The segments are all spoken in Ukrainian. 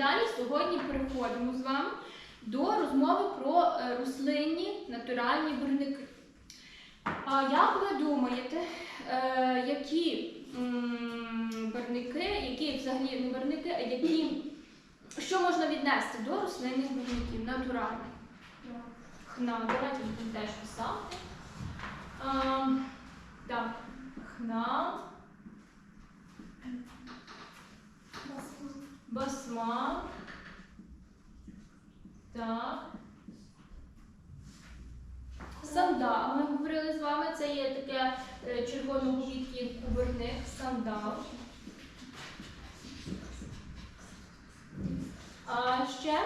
далі сьогодні переходимо з вами до розмови про е, рослинні натуральні барвники. А як ви думаєте, е, які м, барвники, які взагалі не барвники, а які, що можна віднести до рослинних барвників, натуральних? Хна, давайте будемо теж писати. Хна, басма. Так. Сандал. Ми говорили з вами, це є таке е, червоного відтінку барвник, сандал. А ще,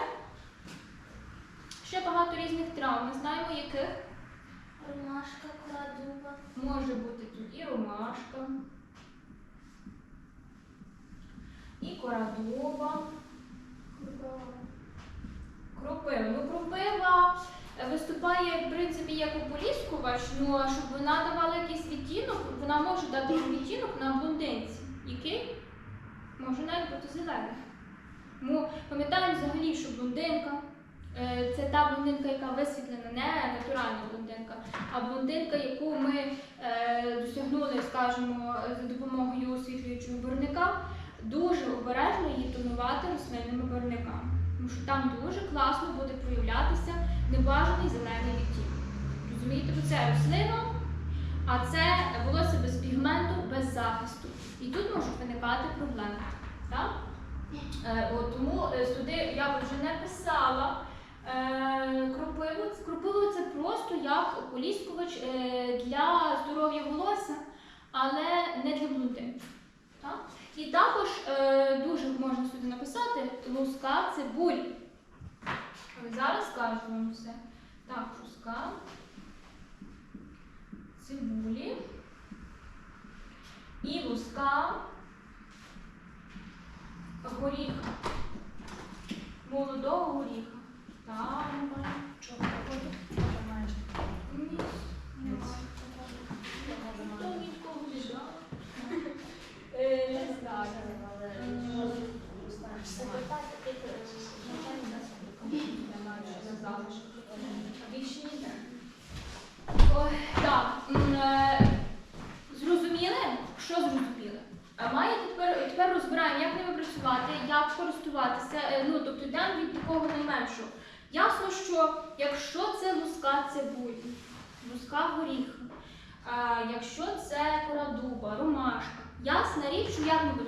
ще багато різних трав. Ми знаємо, яких Ромашка, кора дуба. може бути тут і ромашка, і кора дуба. Кропива. Ну, кропива виступає, в принципі, як ополіскувач, ну а щоб вона давала якийсь відтінок, вона може дати відтінок на блондинці. Який? Може навіть бути зелений. Ми пам'ятаємо взагалі, що блондинка е, це та блондинка, яка висвітлена, не натуральна блондинка, а блондинка, яку ми е, досягнули, скажімо, за допомогою освітлюючого барвника, дуже обережно її тонувати рослинними барвниками. Тому що там дуже класно буде проявлятися небажаний зелений відтінок. Розумієте, бо це рослина, а це волосся без пігменту, без захисту. І тут можуть виникати проблеми. Так? Е, от, тому е, сюди я вже не писала е, кропиву. Кропиву це просто як ополіскувач е, для здоров'я волосся, але не для блондинок. Так? І також е, дуже можна сюди написати луска цибулі. Зараз скажу вам все. Так, луска цибулі. І луска горіха. Молодого горіха. Так, Чого проходить? Може маєш. ні, немає. Може Хто маєш. від кого віддав? Е, Не знаю. Секретар такий навчальний засіб. Я маю ще на залишок. А більше ніде. Ой, Так. е, Зрозуміли? Що зрозуміли? А Має тепер, тепер розбираємо, як ними працювати, як користуватися, е, ну тобто йдемо від такого найменшого. Ясно, що якщо це луска цибулі, луска горіха, якщо це кора дуба, ромашка, ясна річ, що тут працювати?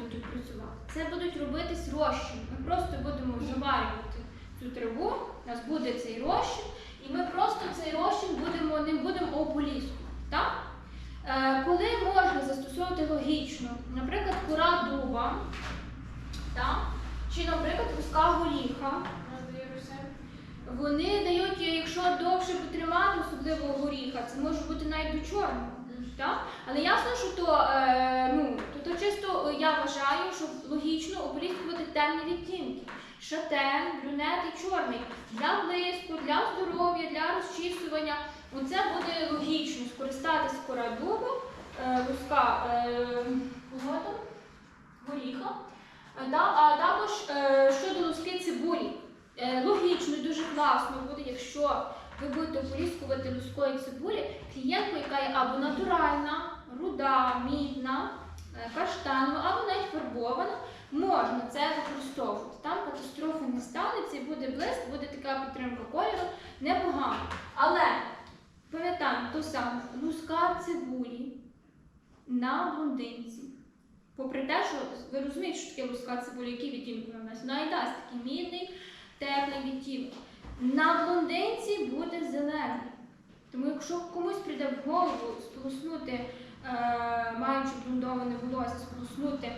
Це будуть робитись розчин. Ми просто будемо заварювати цю траву, у нас буде цей розчин, і ми просто цей розчин будемо, не будемо ополіскувати. Так? Е, коли можна застосовувати логічно, наприклад, кора дуба, так? чи, наприклад, куска горіха, вони дають, якщо довше потримати, особливо горіха, це може бути навіть до чорного. Так? Але ясно, що то, е, ну, то, то чисто я вважаю, що логічно ополіскувати темні відтінки. Шатен, брюнет і чорний. Для блиску, для здоров'я, для розчісування. Оце буде логічно скористатися кора дуба, е, луска е, горіха. Е, А також щодо луски цибулі. Логічно дуже класно буде, якщо ви будете ополіскувати лускою цибулі клієнтку, яка є або натуральна, руда, мідна, каштанова, або навіть фарбована, можна це використовувати. Там катастрофи не станеться і буде блиск, буде така підтримка кольору, непогано. Але пам'ятаємо то саме, луска цибулі на блондинці. Попри те, що ви розумієте, що таке луска цибулі, який відтінок вона нас? Вона і дасть такий мідний, теплий відтінок. На блондинці буде зелений. Тому якщо комусь прийде в голову сполоснути, е, маючи блондоване волосся, сполоснути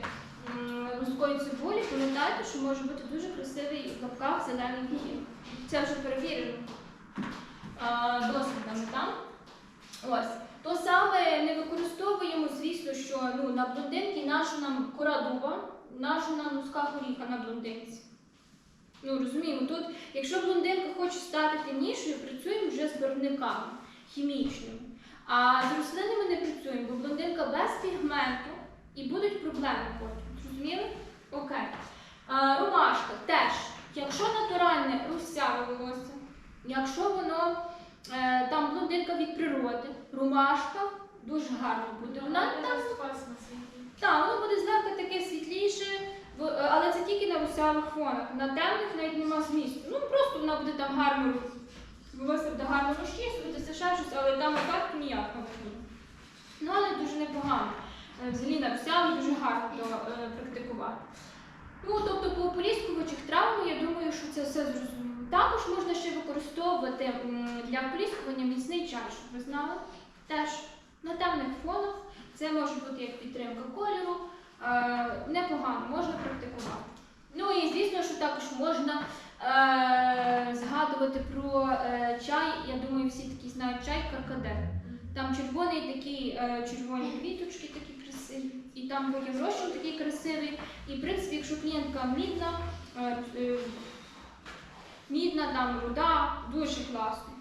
лускою цибулі, пам'ятайте, що може бути дуже красивий в лапках зелений відтінок. Це вже перевірено дослідами там. Ось. То саме не використовуємо, звісно, що ну, на блондинки наша нам кора дуба, наша нам луска горіха на блондинці. Ну, розуміємо, тут, якщо блондинка хоче стати темнішою, працюємо вже з барвниками хімічними. А з рослинами не працюємо, бо блондинка без пігменту і будуть проблеми потім. Зрозуміли? Окей. Е, ромашка теж, якщо натуральне русяве волосся, якщо воно е, там блондинка від природи, ромашка дуже гарно буде. Вона там Так, воно буде злегка таке світліше, е, але це тільки на русявих фонах. На темних навіть нема змісту. Ну просто вона буде там гарно волосся буде гарно розчісуватися, ще щось, але там ефект ніяк не буде. Ну, але дуже непогано. Е, Взагалі на русявих дуже гарно е, практикувати. Ну, тобто по ополіскувачах травми, я думаю, що це все зрозуміло. Також можна ще використовувати для ополіскування міцний чай, щоб ви знали. Теж на темних фонах. Це може бути як підтримка кольору. Е, непогано, можна практикувати. Ну і звісно, що також можна згадувати про чай. Я думаю, всі такі знають чай каркаде. Там червоний такий, червоні квіточки такі і там потім розчин такий красивий. І в принципі, якщо клієнтка мідна, е, е, мідна, там руда, дуже класно.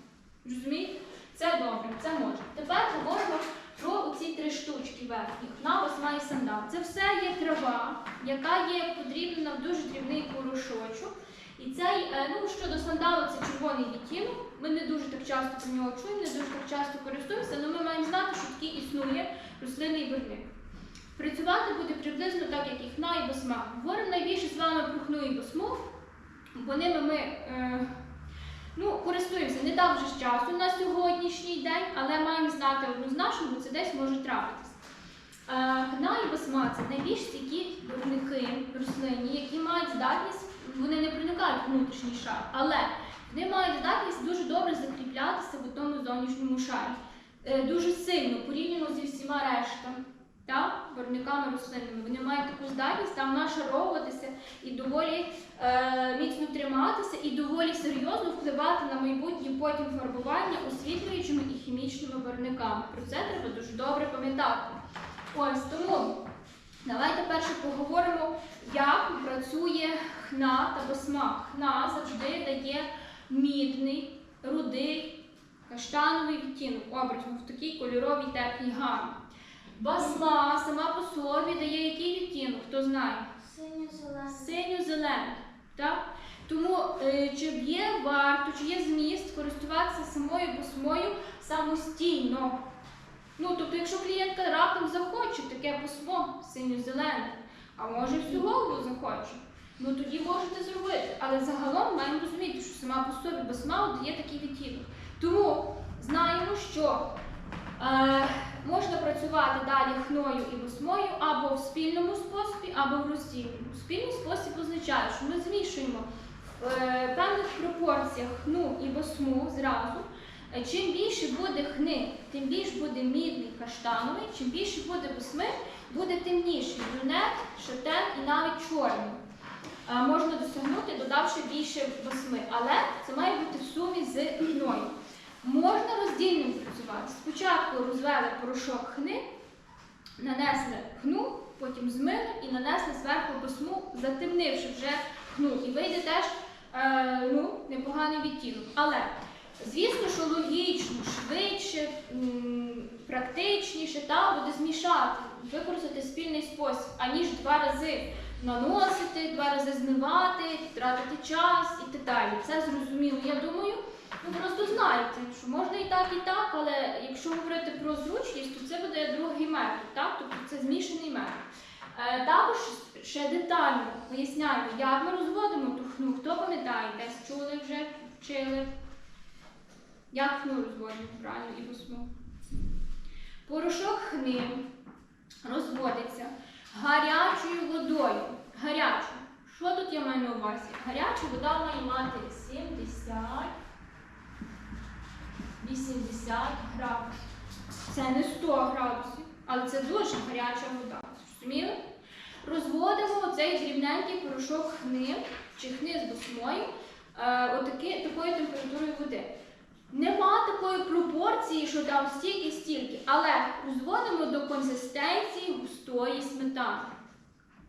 Розумієте? Це добре, це можна. Тепер говоримо про ці три штучки верхніх. Навас має сандал. Це все є трава, яка є подрібнена в дуже дрібний порошочок. І цей, е, ну щодо сандалу, це червоний відтінок. Ми не дуже так часто про нього чуємо, не дуже так часто користуємося, але ми маємо знати, що такий існує рослинний виробник. Працювати буде приблизно так, як і хна і басма. Говоримо найбільше з вами про хну і басму, бо ними ми е, ну, користуємося не так вже з часу на сьогоднішній день, але маємо знати однозначно, бо це десь може трапитись. Е, Хна і басма це найбільш стійкі виробники рослинні, які мають здатність, вони не проникають в внутрішній шар, але вони мають здатність дуже добре закріплятися в тому зовнішньому шарі. Е, Дуже сильно порівняно зі всіма рештами та виробниками рослинними. Вони мають таку здатність там нашаровуватися і доволі е, міцно триматися, і доволі серйозно впливати на майбутнє потім фарбування освітлюючими і хімічними виробниками. Про це треба дуже добре пам'ятати. Ось тому давайте перше поговоримо, як працює хна та басма. Хна завжди дає мідний, рудий, каштановий відтінок образом в такій кольоровій теплій гамі. Басма сама по собі дає який відтінок, хто знає? Синьо-зелений. Синьо-зелений. Так? Тому е, чи є варто, чи є зміст користуватися самою басмою самостійно? Ну, тобто, якщо клієнтка раптом захоче таке письмо синьо-зелене, а може всю голову захоче, ну тоді можете зробити. Але загалом маємо розуміти, що сама по собі басма дає такий відтінок. Тому знаємо, що можна працювати далі хною і басмою або в спільному способі, або в роздільному. Спільний спосіб означає, що ми змішуємо в е, певних пропорціях хну і басму зразу. Е, Чим більше буде хни, тим більше буде мідний каштановий, чим більше буде басми, буде темніший брюнет, шатен і навіть чорний. Е, Можна досягнути, додавши більше басми, але це має бути в сумі з хною. Можна роздільним працювати. Спочатку розвели порошок хни, нанесли хну, потім змили і нанесли зверху басму, затемнивши вже хну. І вийде теж е, ну, непоганий відтінок. Але звісно, що логічно, швидше, практичніше та буде змішати, використати спільний спосіб, аніж два рази наносити, два рази змивати, тратити час і так далі. Це зрозуміло. Я думаю, ви просто знаєте, що можна і так, і так, але якщо говорити про зручність, то це буде другий метод, так? Тобто це змішаний метод. Е, також ще детально поясняємо, як ми розводимо ту хну. Хто пам'ятає, десь чули вже, вчили. Як хну розводимо правильно і восьму. Порошок хни розводиться гарячою водою. Гарячою. Що тут я маю на увазі? Гаряча вода має мати градусів. Це не 100 градусів, але це дуже гаряча вода. Зрозуміли? Розводимо цей дрібненький порошок хни чи хни з восьмою е, такою температурою води. Нема такої пропорції, що там стільки-стільки, але розводимо до консистенції густої сметани.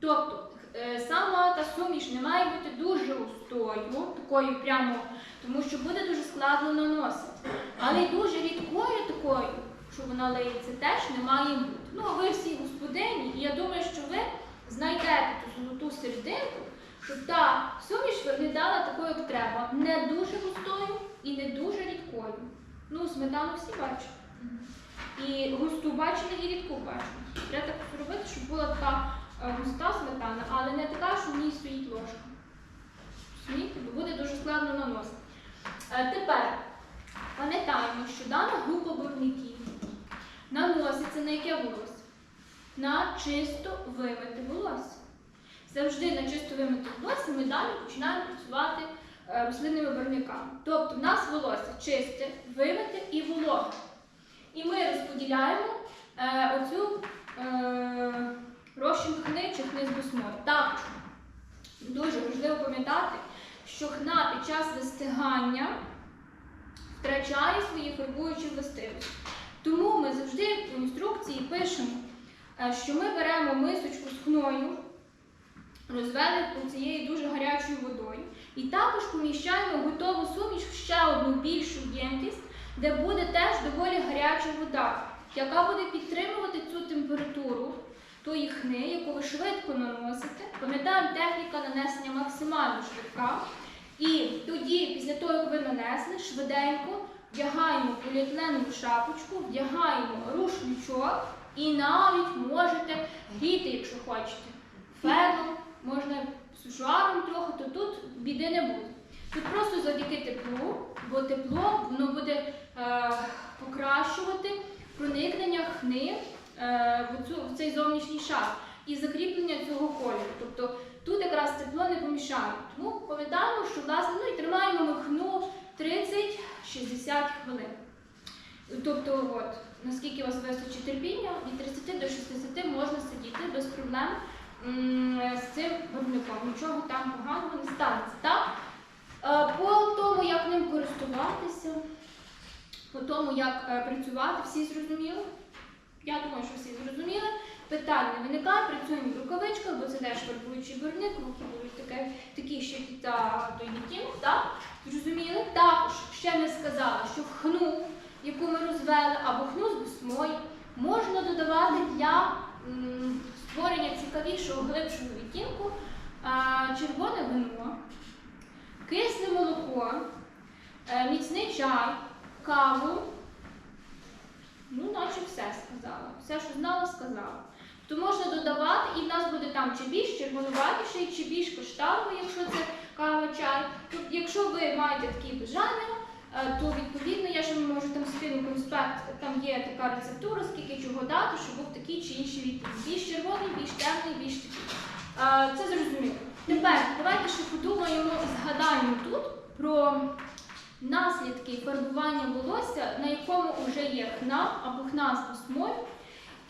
Тобто е, сама та суміш не має бути дуже густою, такою прямо, тому що буде складно наносити. Але дуже рідкою такою, що вона лиється, теж не має бути. Ну, а ви всі господині, і я думаю, що ви знайдете ту золоту серединку, щоб та суміш виглядала такою, як треба. Не дуже густою, і не дуже рідкою. Ну, сметану всі бачать. І густу бачили, і рідку бачили. Треба так зробити, щоб була така е, густа сметана, але не така, що в ній стоїть ложка. Розумієте? Бо буде дуже складно наносити. Е, Тепер пам'ятаємо, що дана група барвників наноситься на яке волосся? На чисто вимите волосся. Завжди на чисто вимите волосся ми далі починаємо працювати е, рослинними барвниками. Тобто в нас волосся чисте, вимите і вологе. І ми розподіляємо е, оцю е, хни чи хни з босмою. Також дуже важливо пам'ятати, що хна під час вистигання втрачає свої фарбуючі властивості. Тому ми завжди в інструкції пишемо, е, що ми беремо мисочку з хною, розвели цією дуже гарячою водою, і також поміщаємо готову суміш в ще одну більшу ємкість, де буде теж доволі гаряча вода, яка буде підтримувати цю температуру тої хни, яку ви швидко наносите. Пам'ятаємо, техніка нанесення максимально швидка. І тоді, після того, як ви нанесли, швиденько вдягаємо поліетиленову шапочку, вдягаємо рушничок і навіть можете гріти, якщо хочете. Феном, можна сушуаром трохи, то тут біди не буде. Тут просто завдяки теплу, бо тепло воно буде е, покращувати проникнення хни в, цю, в цей зовнішній шар і закріплення цього кольору. Тобто тут якраз тепло не помішає. Тому пам'ятаємо, що власне ну і тримаємо ми хну 30-60 хвилин. Тобто, от, наскільки у вас вистачить терпіння, від 30 до 60 можна сидіти без проблем з цим барвником. Нічого там поганого не станеться. Так? Е, По тому, як ним користуватися, по тому, як е, працювати, всі зрозуміли? Я думаю, що всі зрозуміли. Питань не виникає, працюємо в рукавичках, бо це теж фарбуючий барвник, руки будуть таке, такі ще та той відтінок, так? Зрозуміли? Також ще не сказала, що в хну, яку ми розвели, або хну з восьмої, можна додавати для створення цікавішого, глибшого відтінку червоне вино, кисле молоко, е, міцний чай, каву. Ну, наче все сказала. Все, що знала, сказала. То можна додавати, і в нас буде там чи більш червонуватіший, чи більш каштановий, якщо це кава, чай. Тобто, якщо ви маєте такі бажання, е, то відповідно я ще можу там скину конспект, там є така рецептура, скільки чого дати, щоб був такий чи інший відтінок. Більш червоний, більш темний, більш такий. Е, Це зрозуміло. Тепер давайте ще подумаємо згадаємо тут про наслідки фарбування волосся, на якому вже є хна або хна з восьмою.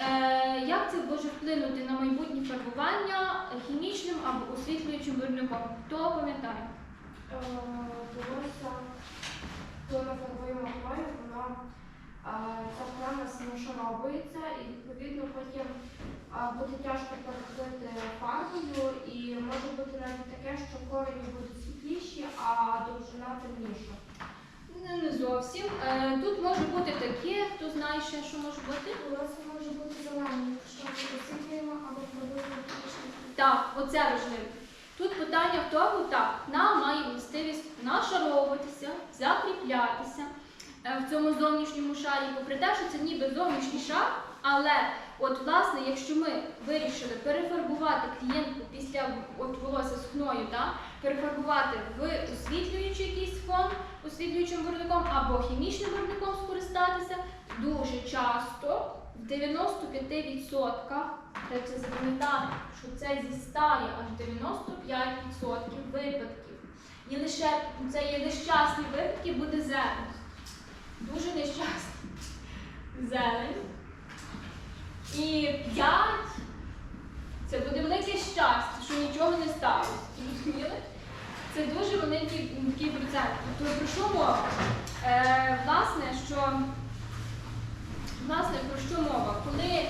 Е, як це може вплинути на майбутнє фарбування хімічним або освітлюючим барвником? Хто пам'ятає? Е, волосся, коли ми фарбуємо хвою, воно е, ця нас нашаровується і відповідно потім буде тяжко перекрити фарбою і може бути навіть таке, що корені будуть світліші, а довжина темніша. Не, не зовсім. Е, тут може бути таке, хто знає ще, що може бути. Волосся може бути зеленим, якщо ми освітлюємо або фізичний. Так, оце важливо. Тут питання в тому, так, хна має властивість нашаровуватися, закріплятися е, в цьому зовнішньому шарі, попри те, що це ніби зовнішній шар, але от власне, якщо ми вирішили перефарбувати клієнтку після от волосся з хною, так, перефарбувати в освітлюючий якийсь фон, освітлюючим барвником або хімічним барвником скористатися, дуже часто в 95% треба запам'ятати, що це зі 100 аж 95% випадків. І лише це є нещасні випадки, буде зелень. Дуже нещасні. Зелень. І 5 це буде велике щастя, що нічого не сталося. Зрозуміли? Це дуже великий такий процент. Тобто про що мова? Е, власне, що власне про що мова? Коли е,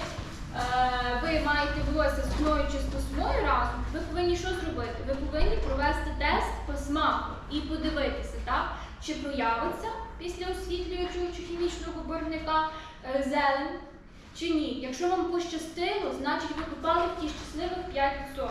ви маєте волосся з хною чи з посмою разом, ви повинні що зробити? Ви повинні провести тест по смаку і подивитися, так, чи проявиться після освітлюючого чи хімічного барвника е, зелень, чи ні. Якщо вам пощастило, значить ви попали в ті щасливих 5%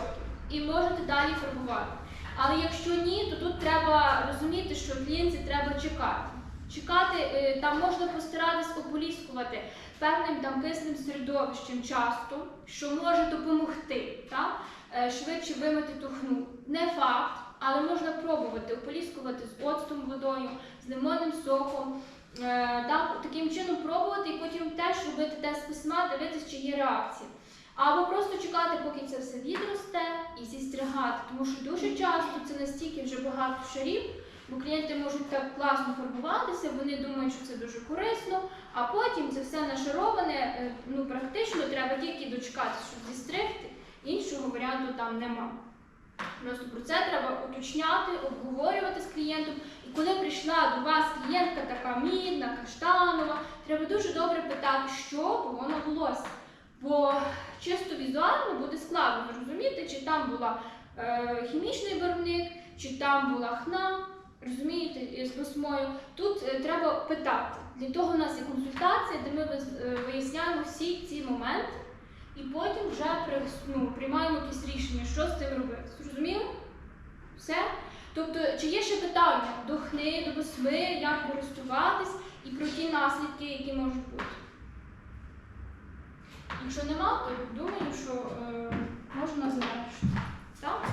і можете далі фарбувати. Але якщо ні, то тут треба розуміти, що клієнтці треба чекати. Чекати е, там можна постаратись ополіскувати певним там кисним середовищем часто, що може допомогти, так? Е, швидше вимити тухну. Не факт, але можна пробувати ополіскувати з оцтом водою, з лимонним соком. Е, так, таким чином пробувати і потім теж робити тест письма, дивитися, чи є реакція. Або просто чекати, поки це все відросте і зістригати, тому що дуже часто це настільки вже багато шарів, бо клієнти можуть так класно фарбуватися, вони думають, що це дуже корисно, а потім це все нашароване, е, ну практично треба тільки дочекатися, щоб зістригти, іншого варіанту там нема. Просто про це треба уточняти, обговорювати з клієнтом. І коли прийшла до вас клієнтка така мідна, каштанова, треба дуже добре питати, що було на волосі. Бо чисто візуально буде складно зрозуміти, чи там була е, хімічний барвник, чи там була хна, розумієте, з восьмою. Тут е, треба питати. Для того у нас є консультація, де ми е, виясняємо всі ці моменти і потім вже ну, приймаємо якесь рішення, що з цим робити. Зрозуміло? Все? Тобто, чи є ще питання до хни, до восьми, як користуватись і про ті наслідки, які можуть бути? Якщо нема, то думаю, що е, можна завершити. Так?